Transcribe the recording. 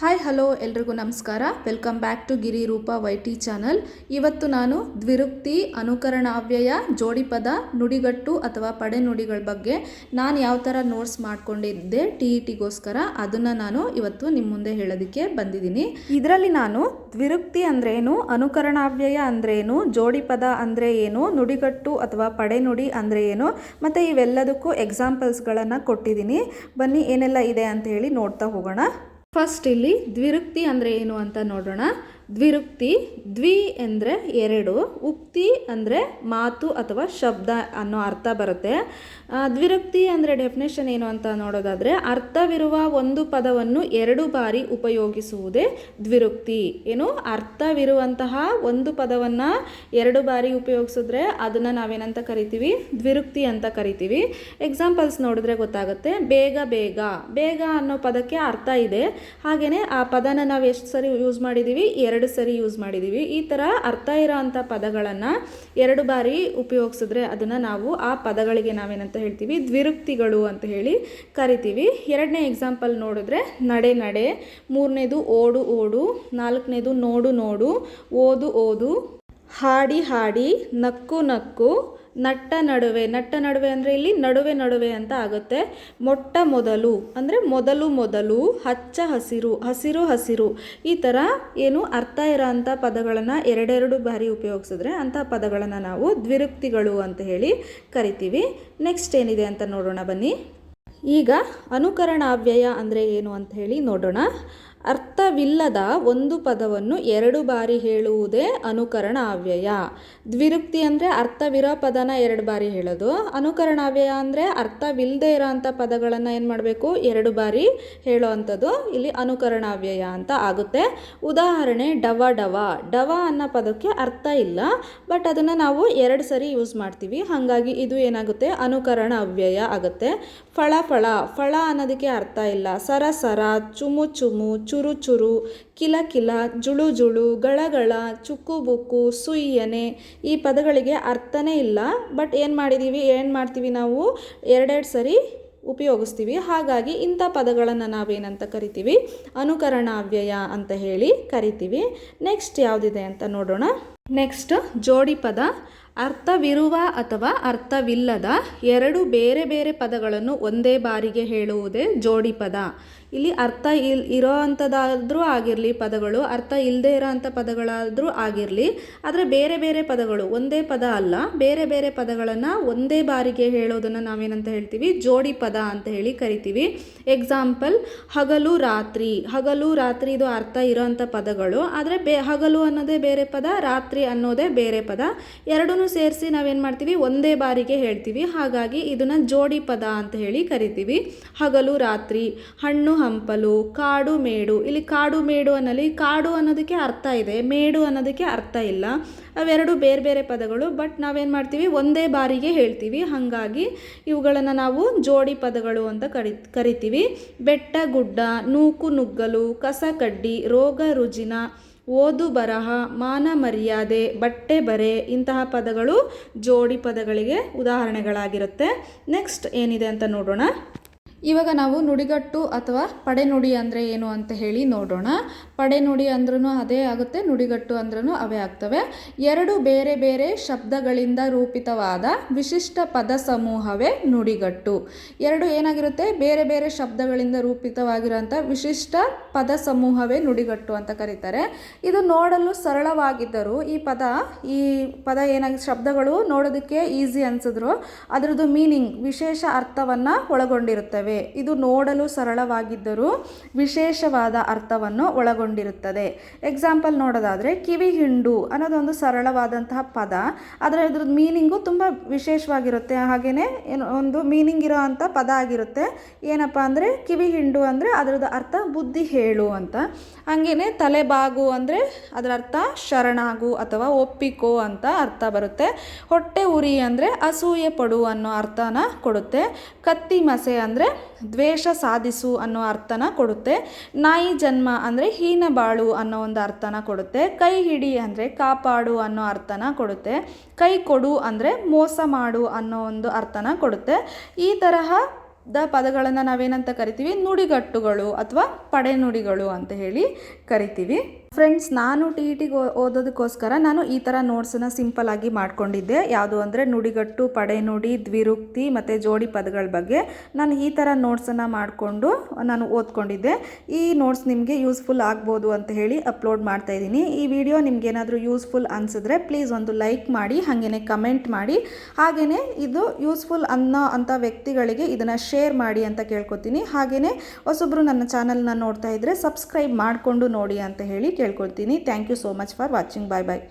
Hi hello ಎಲ್ರಿಗೂ ನಮಸ್ಕಾರ. Welcome back to ಗಿರಿ ರೂಪ ವೈ ಟಿ ಚಾನಲ್ ಇವತ್ತು ನಾನು ದ್ವಿರುಕ್ತಿ ಅನುಕರಣಾವ್ಯಯ ಜೋಡಿಪದ, ನುಡಿಗಟ್ಟು ಅಥವಾ ಪಡೆ ನುಡಿಗಳ ಬಗ್ಗೆ ನಾನು ಯಾವ ಥರ ನೋಟ್ಸ್ ಮಾಡ್ಕೊಂಡಿದ್ದೆ ಟಿ ಇ ಟಿಗೋಸ್ಕರ ಅದನ್ನು ನಾನು ಇವತ್ತು ನಿಮ್ಮ ಮುಂದೆ ಹೇಳೋದಕ್ಕೆ ಬಂದಿದ್ದೀನಿ. ಇದರಲ್ಲಿ ನಾನು ದ್ವಿರುಕ್ತಿ ಅಂದ್ರೇನು ಅನುಕರಣಾವ್ಯಯ ಅಂದ್ರೆ ಏನು ಜೋಡಿಪದ ಅಂದರೆ ಏನು ನುಡಿಗಟ್ಟು ಅಥವಾ ಪಡೆ ನುಡಿ ಅಂದರೆ ಏನು ಮತ್ತು ಇವೆಲ್ಲದಕ್ಕೂ ಎಕ್ಸಾಂಪಲ್ಸ್ಗಳನ್ನು ಕೊಟ್ಟಿದ್ದೀನಿ. ಬನ್ನಿ ಏನೆಲ್ಲ ಇದೆ ಅಂತ ಹೇಳಿ ನೋಡ್ತಾ ಹೋಗೋಣ. ಫಸ್ಟ್ ಇಲ್ಲಿ ದ್ವಿರುಕ್ತಿ ಅಂದರೆ ಏನು ಅಂತ ನೋಡೋಣ. ದ್ವಿರುಕ್ತಿ, ದ್ವಿ ಅಂದರೆ ಎರಡು, ಉಕ್ತಿ ಅಂದರೆ ಮಾತು ಅಥವಾ ಶಬ್ದ ಅನ್ನೋ ಅರ್ಥ ಬರುತ್ತೆ. ದ್ವಿರುಕ್ತಿ ಅಂದರೆ ಡೆಫಿನೇಷನ್ ಏನು ಅಂತ ನೋಡೋದಾದರೆ ಅರ್ಥವಿರುವ ಒಂದು ಪದವನ್ನು ಎರಡು ಬಾರಿ ಉಪಯೋಗಿಸುವುದೇ ದ್ವಿರುಕ್ತಿ. ಏನು? ಅರ್ಥವಿರುವಂತಹ ಒಂದು ಪದವನ್ನು ಎರಡು ಬಾರಿ ಉಪಯೋಗಿಸಿದ್ರೆ ಅದನ್ನು ನಾವೇನಂತ ಕರಿತೀವಿ? ದ್ವಿರುಕ್ತಿ ಅಂತ ಕರಿತೀವಿ. ಎಕ್ಸಾಂಪಲ್ಸ್ ನೋಡಿದ್ರೆ ಗೊತ್ತಾಗುತ್ತೆ. ಬೇಗ ಬೇಗ. ಬೇಗ ಅನ್ನೋ ಪದಕ್ಕೆ ಅರ್ಥ ಇದೆ. ಹಾಗೆಯೇ ಆ ಪದನ ನಾವು ಎಷ್ಟು ಸರಿ ಯೂಸ್ ಮಾಡಿದ್ದೀವಿ ಸರಿ ಯೂಸ್ ಮಾಡಿದ್ದೀವಿ ಈ ಥರ ಅರ್ಥ ಇರೋ ಅಂಥ ಪದಗಳನ್ನು ಎರಡು ಬಾರಿ ಉಪಯೋಗಿಸಿದ್ರೆ ಅದನ್ನು ನಾವು ಆ ಪದಗಳಿಗೆ ನಾವೇನಂತ ಹೇಳ್ತೀವಿ? ದ್ವಿರುಕ್ತಿಗಳು ಅಂತ ಹೇಳಿ ಕರಿತೀವಿ. ಎರಡನೇ ಎಕ್ಸಾಂಪಲ್ ನೋಡಿದ್ರೆ ನಡೆ ನಡೆ, ಮೂರನೇದು ಓಡು ಓಡು, ನಾಲ್ಕನೇದು ನೋಡು ನೋಡು, ಓದು ಓದು, ಹಾಡಿ ಹಾಡಿ, ನಕ್ಕು ನಕ್ಕು ನಟ್ಟ ನಡುವೆ ನಟ್ಟ ನಡುವೆ ಅಂದರೆ ಇಲ್ಲಿ ನಡುವೆ ನಡುವೆ ಅಂತ ಆಗುತ್ತೆ. ಮೊಟ್ಟ ಮೊದಲು ಅಂದರೆ ಮೊದಲು ಮೊದಲು ಹಚ್ಚ ಹಸಿರು ಹಸಿರು ಹಸಿರು. ಈ ಥರ ಏನು ಅರ್ಥ ಇರೋ ಅಂಥ ಪದಗಳನ್ನು ಎರಡೆರಡು ಬಾರಿ ಉಪಯೋಗಿಸಿದ್ರೆ ಅಂಥ ಪದಗಳನ್ನು ನಾವು ದ್ವಿರುಕ್ತಿಗಳು ಅಂತ ಹೇಳಿ ಕರಿತೀವಿ. ನೆಕ್ಸ್ಟ್ ಏನಿದೆ ಅಂತ ನೋಡೋಣ ಬನ್ನಿ. ಈಗ ಅನುಕರಣಾವ್ಯಯ ಅಂದರೆ ಏನು ಅಂತ ಹೇಳಿ ನೋಡೋಣ. ಅರ್ಥವಿಲ್ಲದ ಒಂದು ಪದವನ್ನು ಎರಡು ಬಾರಿ ಹೇಳುವುದೇ ಅನುಕರಣ ಅವ್ಯಯ ದ್ವಿರುಕ್ತಿ ಅಂದರೆ ಅರ್ಥವಿರೋ ಪದನ ಎರಡು ಬಾರಿ ಹೇಳೋದು. ಅನುಕರಣಾವ್ಯಯ ಅಂದರೆ ಅರ್ಥವಿಲ್ಲದೆ ಇರೋಂಥ ಪದಗಳನ್ನು ಏನು ಮಾಡಬೇಕು? ಎರಡು ಬಾರಿ ಹೇಳೋ ಅಂಥದ್ದು ಇಲ್ಲಿ ಅನುಕರಣಾವ್ಯಯ ಅಂತ ಆಗುತ್ತೆ. ಉದಾಹರಣೆ ಡವ ಡವ. ಡವ ಅನ್ನೋ ಪದಕ್ಕೆ ಅರ್ಥ ಇಲ್ಲ, ಬಟ್ ಅದನ್ನು ನಾವು ಎರಡು ಸರಿ ಯೂಸ್ ಮಾಡ್ತೀವಿ. ಹಾಗಾಗಿ ಇದು ಏನಾಗುತ್ತೆ? ಅನುಕರಣ ಅವ್ಯಯ ಆಗುತ್ತೆ ಫಳ ಫಳ ಫಳ ಅನ್ನೋದಕ್ಕೆ ಅರ್ಥ ಇಲ್ಲ. ಸರ ಸರ, ಚುಮು ಚುಮು, ಚುರು ಚುರು, ಕಿಲ ಕಿಲ, ಜುಳು ಜುಳು ಗಳಗಳ ಚುಕ್ಕು, ಬುಕ್ಕು ಸುಯ್ಯನೆ ಈ ಪದಗಳಿಗೆ ಅರ್ಥನೇ ಇಲ್ಲ. ಬಟ್ ಏನು ಮಾಡಿದ್ದೀವಿ ಏನು ಮಾಡ್ತೀವಿ ನಾವು? ಎರಡೆರಡು ಸರಿ ಉಪಯೋಗಿಸ್ತೀವಿ. ಹಾಗಾಗಿ ಇಂಥ ಪದಗಳನ್ನು ನಾವೇನಂತ ಕರಿತೀವಿ? ಅನುಕರಣಾವ್ಯಯ ಅಂತ ಹೇಳಿ ಕರಿತೀವಿ. ನೆಕ್ಸ್ಟ್ ಯಾವುದಿದೆ ಅಂತ ನೋಡೋಣ. ನೆಕ್ಸ್ಟ್ ಜೋಡಿ ಪದ. ಅರ್ಥವಿರುವ ಅಥವಾ ಅರ್ಥವಿಲ್ಲದ ಎರಡು ಬೇರೆ ಬೇರೆ ಪದಗಳನ್ನು ಒಂದೇ ಬಾರಿಗೆ ಹೇಳುವುದೇ ಜೋಡಿ ಪದ ಇಲ್ಲಿ ಅರ್ಥ ಇಲ್, ಇರೋ ಅಂಥದ್ದಾದರೂ ಆಗಿರಲಿ ಪದಗಳು, ಅರ್ಥ ಇಲ್ಲದೆ ಇರೋ ಅಂಥ ಪದಗಳಾದರೂ ಆಗಿರಲಿ, ಆದರೆ ಬೇರೆ ಬೇರೆ ಪದಗಳು ಒಂದೇ ಪದ ಅಲ್ಲ, ಬೇರೆ ಬೇರೆ ಪದಗಳನ್ನು ಒಂದೇ ಬಾರಿಗೆ ಹೇಳೋದನ್ನು ನಾವೇನಂತ ಹೇಳ್ತೀವಿ? ಜೋಡಿ ಪದ ಅಂತ ಹೇಳಿ ಕರಿತೀವಿ. ಎಕ್ಸಾಂಪಲ್, ಹಗಲು ರಾತ್ರಿ. ಹಗಲು ರಾತ್ರಿ ಇದು ಅರ್ಥ ಇರೋ ಪದಗಳು, ಆದರೆ ಬೇ, ಹಗಲು ಅನ್ನೋದೇ ಬೇರೆ ಪದ, ರಾತ್ರಿ ಅನ್ನೋದೇ ಬೇರೆ ಪದ. ಎರಡೂ ಸೇರಿಸಿ ನಾವೇನು ಮಾಡ್ತೀವಿ? ಒಂದೇ ಬಾರಿಗೆ ಹೇಳ್ತೀವಿ. ಹಾಗಾಗಿ ಇದನ್ನು ಜೋಡಿ ಪದ ಅಂತ ಹೇಳಿ ಕರಿತೀವಿ. ಹಗಲು, ರಾತ್ರಿ, ಹಣ್ಣು, ಹಂಪಲು, ಕಾಡು, ಮೇಡು. ಇಲ್ಲಿ ಕಾಡು, ಮೇಡು ಅನ್ನಲ್ಲಿ ಕಾಡು ಅನ್ನೋದಕ್ಕೆ ಅರ್ಥ ಇದೆ, ಮೇಡು ಅನ್ನೋದಕ್ಕೆ ಅರ್ಥ ಇಲ್ಲ. ಅವೆರಡು ಬೇರೆ ಬೇರೆ ಪದಗಳು, ಬಟ್ ನಾವೇನು ಮಾಡ್ತೀವಿ? ಒಂದೇ ಬಾರಿಗೆ ಹೇಳ್ತೀವಿ. ಹಾಗಾಗಿ ಇವುಗಳನ್ನು ನಾವು ಜೋಡಿ ಪದಗಳು ಅಂತ ಕರಿ, ಕರಿತೀವಿ. ಬೆಟ್ಟ, ಗುಡ್ಡ, ನೂಕು, ನುಗ್ಗಲು, ಕಸ ಕಡ್ಡಿ, ರೋಗ, ರುಜಿನ ಓದು ಬರಹ, ಮಾನ ಮರ್ಯಾದೆ, ಬಟ್ಟೆ ಬರೆ ಇಂತಹ ಪದಗಳು ಜೋಡಿ ಪದಗಳಿಗೆ ಉದಾಹರಣೆಗಳಾಗಿರುತ್ತೆ. ನೆಕ್ಸ್ಟ್ ಏನಿದೆ ಅಂತ ನೋಡೋಣ. ಇವಾಗ ನಾವು ನುಡಿಗಟ್ಟು ಅಥವಾ ಪಡೆನುಡಿ ಅಂದರೆ ಏನು ಅಂತ ಹೇಳಿ ನೋಡೋಣ. ಪಡೆನುಡಿ ಅಂದ್ರೂ ಅದೇ ಆಗುತ್ತೆ, ನುಡಿಗಟ್ಟು ಅಂದ್ರೂ ಅವೇ ಆಗ್ತವೆ. ಎರಡು ಬೇರೆ ಬೇರೆ ಶಬ್ದಗಳಿಂದ ರೂಪಿತವಾದ ವಿಶಿಷ್ಟ ಪದ ಸಮೂಹವೇ ನುಡಿಗಟ್ಟು. ಎರಡು ಏನಾಗಿರುತ್ತೆ? ಬೇರೆ ಬೇರೆ ಶಬ್ದಗಳಿಂದ ರೂಪಿತವಾಗಿರುವಂಥ ವಿಶಿಷ್ಟ ಪದ ಸಮೂಹವೇ ನುಡಿಗಟ್ಟು ಅಂತ ಕರೀತಾರೆ. ಇದು ನೋಡಲು ಸರಳವಾಗಿದ್ದರೂ ಈ ಪದ ಈ ಪದ ಏನಾಗಿ, ಶಬ್ದಗಳು ನೋಡೋದಕ್ಕೆ ಈಸಿ ಅನಿಸಿದ್ರು ಅದರದ್ದು ಮೀನಿಂಗ್, ವಿಶೇಷ ಅರ್ಥವನ್ನು ಒಳಗೊಂಡಿರುತ್ತವೆ. ಇದು ನೋಡಲು ಸರಳವಾಗಿದ್ದರೂ ವಿಶೇಷವಾದ ಅರ್ಥವನ್ನು ಒಳಗೊಂಡಿರುತ್ತದೆ. ಎಕ್ಸಾಂಪಲ್ ನೋಡೋದಾದರೆ ಕಿವಿ ಹಿಂಡು ಅನ್ನೋದೊಂದು ಸರಳವಾದಂತಹ ಪದ. ಆದರೆ ಇದ್ರದ್ದು ಮೀನಿಂಗು ತುಂಬ ವಿಶೇಷವಾಗಿರುತ್ತೆ. ಹಾಗೆಯೇ ಒಂದು ಮೀನಿಂಗ್ ಇರೋ ಅಂಥ ಪದ ಆಗಿರುತ್ತೆ. ಏನಪ್ಪ ಅಂದರೆ ಕಿವಿ ಹಿಂಡು ಅಂದರೆ ಅದರದ್ದು ಅರ್ಥ ಬುದ್ಧಿ ಹೇಳು ಅಂತ. ಹಾಗೆಯೇ ತಲೆಬಾಗು ಅಂದರೆ ಅದರ ಅರ್ಥ ಶರಣಾಗು ಅಥವಾ ಒಪ್ಪಿಕೋ ಅಂತ ಅರ್ಥ ಬರುತ್ತೆ. ಹೊಟ್ಟೆ ಉರಿ ಅಂದರೆ ಅಸೂಯೆ ಪಡು ಅನ್ನೋ ಅರ್ಥನ ಕೊಡುತ್ತೆ. ಕತ್ತಿ ಮಸೆ ಅಂದರೆ ದ್ವೇಷ ಸಾಧಿಸು ಅನ್ನೋ ಅರ್ಥನ ಕೊಡುತ್ತೆ. ನಾಯಿ ಜನ್ಮ ಅಂದರೆ ಹೀನ ಬಾಳು ಅನ್ನೋ ಒಂದು ಅರ್ಥನ ಕೊಡುತ್ತೆ. ಕೈ ಹಿಡಿ ಅಂದರೆ ಕಾಪಾಡು ಅನ್ನೋ ಅರ್ಥನ ಕೊಡುತ್ತೆ. ಕೈ ಕೊಡು ಅಂದರೆ ಮೋಸ ಮಾಡು ಅನ್ನೋ ಒಂದು ಅರ್ಥನ ಕೊಡುತ್ತೆ. ಈ ತರಹ ದ ಪದಗಳನ್ನು ನಾವೇನಂತ ಕರಿತೀವಿ? ನುಡಿಗಟ್ಟುಗಳು ಅಥವಾ ಪಡೆನುಡಿಗಳು ಅಂತ ಹೇಳಿ ಕರಿತೀವಿ. ಫ್ರೆಂಡ್ಸ್ ನಾನು ಟಿ ಇ ಟಿಗೆ ಓದೋದಕ್ಕೋಸ್ಕರ ನಾನು ಈ ಥರ ನೋಟ್ಸನ್ನು ಸಿಂಪಲ್ ಆಗಿ ಮಾಡ್ಕೊಂಡಿದ್ದೆ. ಯಾವುದು ಅಂದರೆ ನುಡಿಗಟ್ಟು, ಪಡೆನುಡಿ, ದ್ವಿರುಕ್ತಿ ಮತ್ತು ಜೋಡಿ ಪದಗಳ ಬಗ್ಗೆ ನಾನು ಈ ಥರ ನೋಟ್ಸನ್ನು ಮಾಡಿಕೊಂಡು ನಾನು ಓದ್ಕೊಂಡಿದ್ದೆ. ಈ ನೋಟ್ಸ್ ನಿಮಗೆ ಯೂಸ್ಫುಲ್ ಆಗ್ಬೋದು ಅಂತ ಹೇಳಿ ಅಪ್ಲೋಡ್ ಮಾಡ್ತಾ ಇದ್ದೀನಿ. ಈ ವಿಡಿಯೋ ನಿಮ್ಗೆ ಏನಾದರೂ ಯೂಸ್ಫುಲ್ ಅನಿಸಿದ್ರೆ ಪ್ಲೀಸ್ ಒಂದು ಲೈಕ್ ಮಾಡಿ ಹಾಗೆಯೇ ಕಮೆಂಟ್ ಮಾಡಿ. ಹಾಗೆಯೇ ಇದು ಯೂಸ್ಫುಲ್ ಅನ್ನೋ ಅಂಥ ವ್ಯಕ್ತಿಗಳಿಗೆ ಇದನ್ನು ಶೇರ್ ಮಾಡಿ ಅಂತ ಕೇಳ್ಕೊತೀನಿ. ಹಾಗೆಯೇ ಹೊಸೊಬ್ಬರು ನನ್ನ ಚಾನಲ್ನ ನೋಡ್ತಾ ಇದ್ದರೆ ಸಬ್ಸ್ಕ್ರೈಬ್ ಮಾಡಿಕೊಂಡು ನೋಡಿ ಅಂತ ಹೇಳಿ ಕೇಳ್ಕೊಳ್ತೀನಿ. Thank you so much for watching bye bye